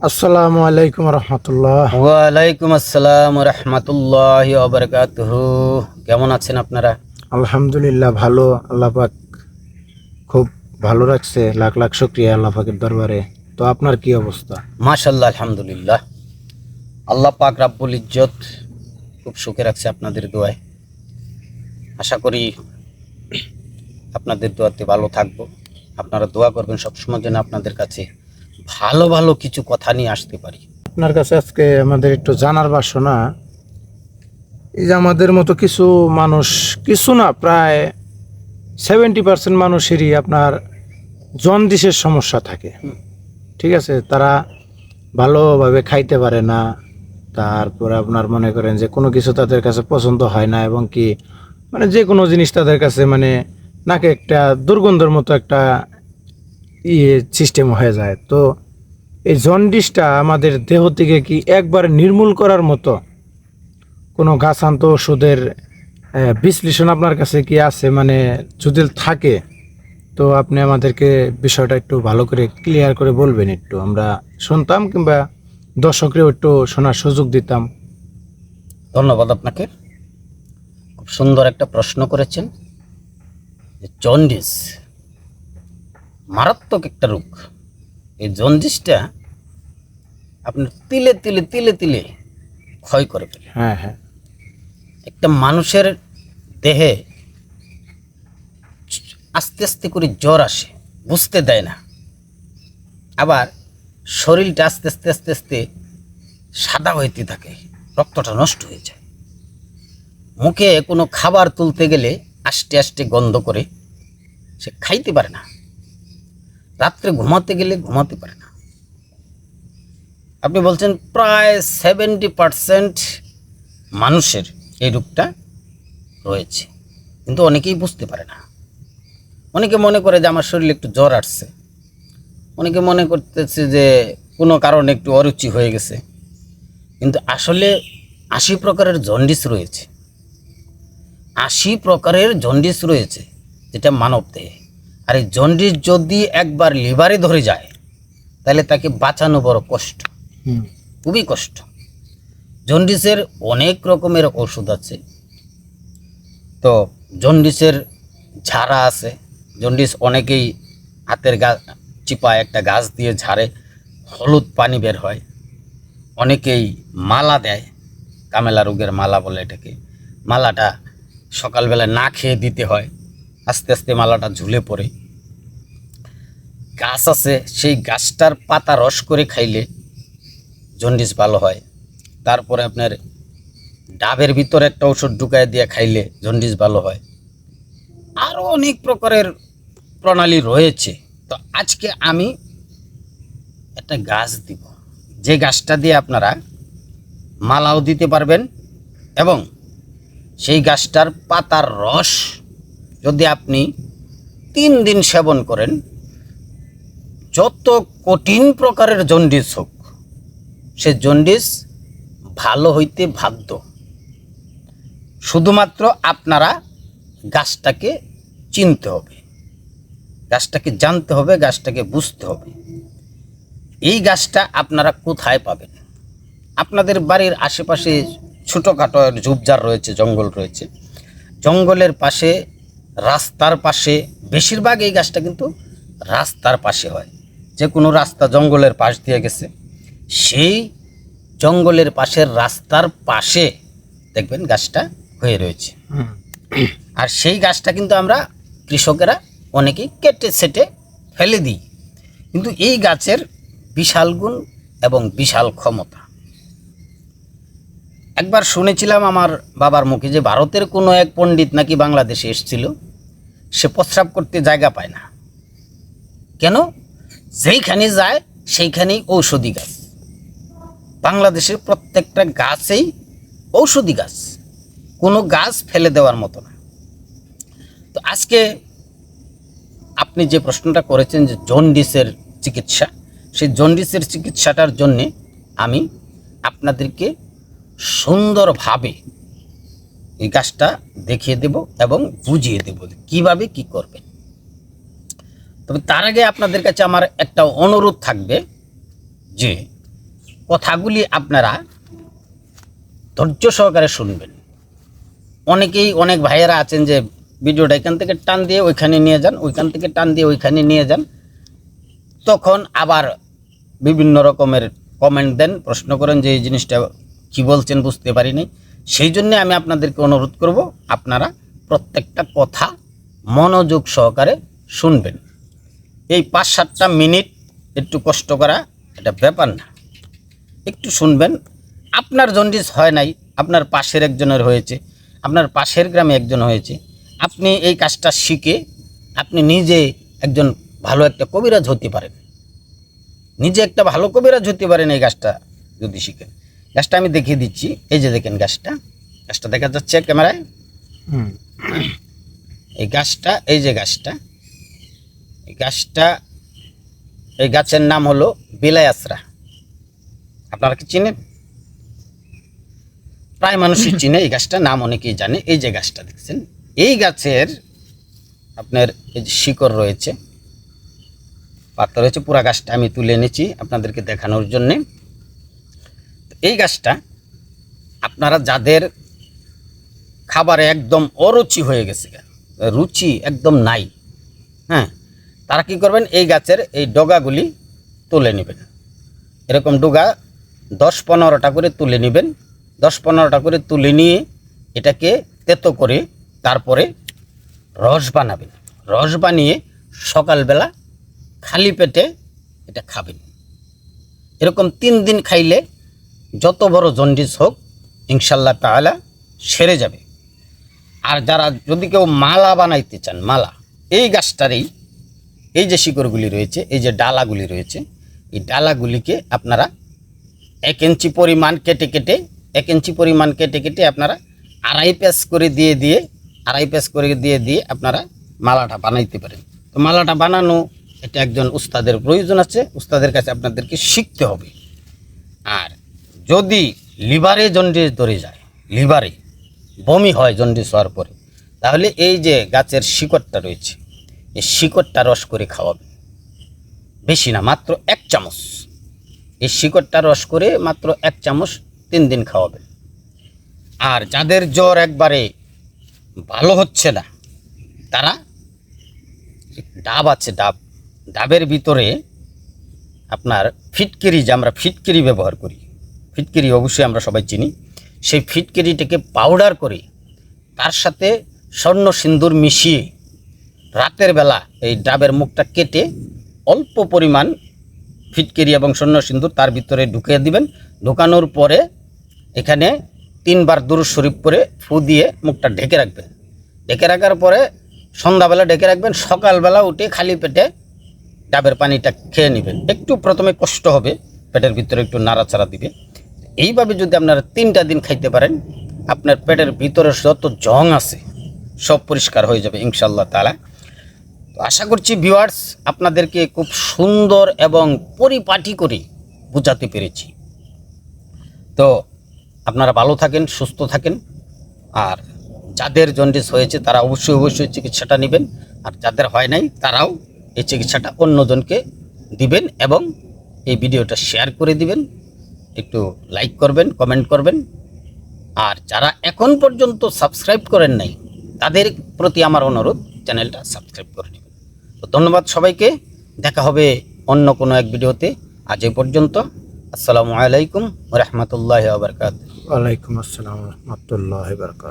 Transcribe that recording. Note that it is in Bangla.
আসসালামু আলাইকুম রহমতুল্লাহ। ওয়ালাইকুম আসসালাম রহমতুল্লাহ অবরকাতুহ কেমন আছেন আপনারা? আলহামদুলিল্লাহ ভালো আল্লাহ পাক খুব ভালো রাখছে লাখ লাখ শুক্রিয়া আল্লাহ পাকের দরবারে। তো আপনার কি অবস্থা? মাশাল্লাহ আলহামদুলিল্লাহ। আল্লাহ পাক রাব্বুল ইজ্জত খুব সুখে রাখছে আপনাদের দোয়ায়। আশা করি আপনাদের দোয়াতে ভালো থাকব। আপনারা দোয়া করবেন সবসময় যেন আপনাদের কাছে ভালো ভালো কিছু কথা নিয়ে আসতে পারি। আপনার কাছে আজকে আমাদের একটু জানার বাসনা এই যে আমাদের মতো কিছু মানুষ কিছু না প্রায় সেভেন্টি পার্সেন্ট মানুষেরই আপনার জন্ডিসের সমস্যা থাকে। ঠিক আছে? তারা ভালোভাবে খাইতে পারে না। তারপরে আপনার মনে করেন যে কোনো কিছু তাদের কাছে পছন্দ হয় না এবং কি মানে যে কোনো জিনিস তাদের কাছে মানে নাকে একটা দুর্গন্ধের মতো একটা ইয়ে সিস্টেম হয়ে যায়। তো এই জন্ডিসটা আমাদের দেহ থেকে কি একবার নির্মূল করার মতো কোনো গাছান্ত ওষুধের বিশ্লেষণ আপনার কাছে কি আছে? মানে যদি থাকে, তো আপনি আমাদেরকে বিষয়টা একটু ভালো করে ক্লিয়ার করে বলবেন একটু। আমরা শুনতাম কিংবা দর্শকরেও একটু শোনার সুযোগ দিতাম। ধন্যবাদ আপনাকে। খুব সুন্দর একটা প্রশ্ন করেছেন জন্ডিস মারাত্মক একটা রোগ। এই জন্ডিসটা আপনার তিলে তিলে তিলে তিলে ক্ষয় করে ফেলে। হ্যাঁ হ্যাঁ। একটা মানুষের দেহে আস্তে আস্তে করে জ্বর আসে বুঝতে দেয় না। আবার শরীরটা আস্তে আস্তে আস্তে আস্তে সাদা হইতে থাকে রক্তটা নষ্ট হয়ে যায়। মুখে কোনো খাবার তুলতে গেলে আস্তে আস্তে গন্ধ করে সে খাইতে পারে না। রাত্রে ঘুমাতে গেলে ঘুমাতে পারে না। আপনি বলছেন প্রায় সেভেন্টি পারসেন্ট মানুষের এই রূপটা রয়েছে। কিন্তু অনেকেই বুঝতে পারে না। অনেকে মনে করে যে আমার শরীরে একটু জ্বর আসছে। অনেকে মনে করতেছে যে কোনো কারণে একটু অরুচি হয়ে গেছে। কিন্তু আসলে আশি প্রকারের জন্ডিস রয়েছে। আশি প্রকারের জন্ডিস রয়েছে যেটা মানব দেহে আর এই জন্ডিস যদি একবার লিভারে ধরে যায় তাহলে তাকে বাঁচানো বড় কষ্ট। খুবই কষ্ট। জন্ডিসের অনেক রকমের ওষুধ আছে। তো জন্ডিসের ঝাড়া আছে। জন্ডিস অনেকেই হাতের গা চিপায় একটা গাছ দিয়ে ঝাড়ে হলুদ পানি বের হয়। অনেকেই মালা দেয় কামেলা রোগের মালা বলে এটাকে। মালাটা সকালবেলা না খেয়ে দিতে হয়। আস্তে আস্তে মালাটা ঝুলে পড়ে। গাছ আছে, সেই গাছটার পাতা রস করে খাইলে জন্ডিস ভালো হয়। তারপরে আপনার ডাবের ভিতরে একটা ওষুধ ঢুকায় দিয়ে খাইলে জন্ডিস ভালো হয়। আরও অনেক প্রকারের প্রণালী রয়েছে। তো আজকে আমি একটা গাছ দিব। যে গাছটা দিয়ে আপনারা মালাও দিতে পারবেন এবং সেই গাছটার পাতার রস যদি আপনি তিন দিন সেবন করেন, যত কঠিন প্রকারের জন্ডিস হোক, সে জন্ডিস ভালো হইতে বাধ্য। শুধুমাত্র আপনারা গাছটাকে চিনতে হবে। গাছটাকে জানতে হবে, গাছটাকে বুঝতে হবে। এই গাছটা আপনারা কোথায় পাবেন? আপনাদের বাড়ির আশেপাশে ছোটোখাটো ঝুপঝাড় রয়েছে, জঙ্গল রয়েছে। জঙ্গলের পাশে রাস্তার পাশে, বেশিরভাগ এই গাছটা কিন্তু রাস্তার পাশে হয়। যে কোনো রাস্তা জঙ্গলের পাশ দিয়ে গেছে। সেই জঙ্গলের পাশের রাস্তার পাশে দেখবেন গাছটা হয়ে রয়েছে। আর সেই গাছটা কিন্তু আমরা কৃষকেরা অনেকেই কেটে সেটে ফেলে দিই। কিন্তু এই গাছের বিশাল গুণ এবং বিশাল ক্ষমতা। একবার শুনেছিলাম আমার বাবার মুখে যে ভারতের কোনো এক পণ্ডিত নাকি বাংলাদেশে এসেছিল। সে প্রস্রাব করতে জায়গা পায় না। কেন? যেইখানে যায়, সেইখানেই ঔষধি গাছ। বাংলাদেশের প্রত্যেকটা গাছেই ঔষধি গাছ। কোনো গাছ ফেলে দেওয়ার মতো না। তো আজকে আপনি যে প্রশ্নটা করেছেন যে জন্ডিসের চিকিৎসা, সেই জন্ডিসের চিকিৎসাটার জন্যে আমি আপনাদেরকে সুন্দরভাবে এই গাছটা দেখিয়ে দেব এবং বুঝিয়ে দেব কীভাবে কি করবেন। তবে তার আগে আপনাদের কাছে আমার একটা অনুরোধ থাকবে যে কথাগুলি আপনারা ধৈর্য সহকারে শুনবেন। অনেকেই অনেক ভাইয়েরা আছেন যে ভিডিওটা এখান থেকে টান দিয়ে ওইখানে নিয়ে যান, ওইখান থেকে টান দিয়ে ওইখানে নিয়ে যান। তখন আবার বিভিন্ন রকমের কমেন্ট দেন, প্রশ্ন করেন যে এই জিনিসটা কি বলছেন বুঝতে পারিনি। সেই জন্য আমি আপনাদেরকে অনুরোধ করব, আপনারা প্রত্যেকটা কথা মনোযোগ সহকারে শুনবেন। এই পাঁচ সাতটা মিনিট একটু কষ্ট করা এটা ব্যাপার না। একটু শুনবেন, আপনার জন্ডিস হয় নাই, আপনার পাশের একজনের হয়েছে, আপনার পাশের গ্রামে একজন হয়েছে, আপনি এই কাজটা শিখে আপনি নিজে একজন ভালো একটা কবিরাজ হতে পারেন। নিজে একটা ভালো কবিরাজ হতে পারেন এই কাজটা যদি শিখেন। গাছটা আমি দেখিয়ে দিচ্ছি। এই যে দেখেন গাছটা। গাছটা দেখা যাচ্ছে ক্যামেরায়। এই গাছটা এই যে গাছটা। এই গাছটা এই গাছের নাম হলো বিলাই আশ্রা আপনারা কি চিনেন? প্রায় মানুষই চিনে এই গাছটার নাম অনেকেই জানে। এই যে গাছটা দেখছেন এই গাছের আপনার এই যে শিকড় রয়েছে। পাতা রয়েছে পুরা গাছটা আমি তুলে এনেছি আপনাদেরকে দেখানোর জন্যে। এই গাছটা আপনারা যাদের খাবারে একদম অরুচি হয়ে গেছে, রুচি একদম নাই হ্যাঁ তারা কি করবেন? এই গাছের এই ডগাগুলি তুলে নেবেন। এরকম ডগা দশ পনেরোটা করে তুলে নেবেন। দশ পনেরোটা করে তুলে নিয়ে এটাকে তেতো করে তারপরে রস বানাবেন। রস বানিয়ে সকালবেলা খালি পেটে এটা খাবেন। এরকম তিন দিন খাইলে যত বড় জন্ডিস হোক ইনশাল্লাহ তাহলে সেরে যাবে। আর যারা যদি কেউ মালা বানাইতে চান, মালা, এই গাছটারই এই যে শিকড়গুলি রয়েছে, এই যে ডালাগুলি রয়েছে, এই ডালাগুলিকে আপনারা এক ইঞ্চি পরিমাণ কেটে কেটে, এক ইঞ্চি পরিমাণ কেটে কেটে আপনারা আড়াই পেস করে দিয়ে দিয়ে, আড়াই পেস করে দিয়ে দিয়ে আপনারা মালাটা বানাইতে পারেন। তো মালাটা বানানো, এটা একজন উস্তাদের প্রয়োজন আছে, উস্তাদের কাছে আপনাদেরকে শিখতে হবে। আর যদি লিভারে জন্ডিস ধরে যায়, লিভারে বমি হয় জন্ডিস হওয়ার পরে, তাহলে এই যে গাছের শিকড়টা রয়েছে, এই শিকড়টা রস করে খাওয়াবে। বেশি না, মাত্র এক চামচ। এই শিকড়টা রস করে মাত্র এক চামচ তিন দিন খাওয়াবে। আর যাদের জ্বর একবারে ভালো হচ্ছে না, তারা ডাব আছে, ডাব। ডাবের ভিতরে আপনার ফিটকিরি, যে আমরা ফিটকিরি ব্যবহার করি ফিটকিরি অবশ্যই আমরা সবাই চিনি। সেই ফিটকিরিটাকে পাউডার করে তার সাথে স্বর্ণ সিন্দুর মিশিয়ে রাতের বেলা এই ডাবের মুখটা কেটে অল্প পরিমাণ ফিটকিরি এবং স্বর্ণ সিন্দুর তার ভিতরে ঢুকিয়ে দিবেন। ঢুকানোর পরে এখানে তিনবার দূর শরীফ করে ফু দিয়ে মুখটা ঢেকে রাখবেন। ঢেকে রাখার পরে সন্ধ্যাবেলা ঢেকে রাখবেন, সকালবেলা উঠে খালি পেটে ডাবের পানিটা খেয়ে নেবেন। একটু প্রথমে কষ্ট হবে, পেটের ভিতরে একটু নাড়াচাড়া দিবে। এইভাবে যদি আপনারা তিনটা দিন খাইতে পারেন, আপনার পেটের ভিতরে যত জং আছে, সব পরিষ্কার হয়ে যাবে ইনশাল্লাহ তালা তো আশা করছি ভিউয়ার্স আপনাদেরকে খুব সুন্দর এবং পরিপাটি করে বোঝাতে পেরেছি। তো আপনারা ভালো থাকেন, সুস্থ থাকেন, আর যাদের জন্ডিস হয়েছে, তারা অবশ্যই অবশ্যই চিকিৎসাটা নেবেন, আর যাদের হয় নাই, তারাও এই চিকিৎসাটা অন্যজনকে দিবেন এবং এই ভিডিওটা শেয়ার করে দিবেন। একটু লাইক করবেন কমেন্ট করবেন। আর যারা এখন পর্যন্ত সাবস্ক্রাইব করেন নাই, তাদের প্রতি আমার অনুরোধ, চ্যানেলটা সাবস্ক্রাইব করে নেবেন। তো ধন্যবাদ সবাইকে, দেখা হবে অন্য কোনো এক ভিডিওতে। আজ এ পর্যন্ত, আসসালামু আলাইকুম রহমতুল্লাহ আবরকাত ওয়ালাইকুম আসসালাম রহমতুল্লাহ বরকাত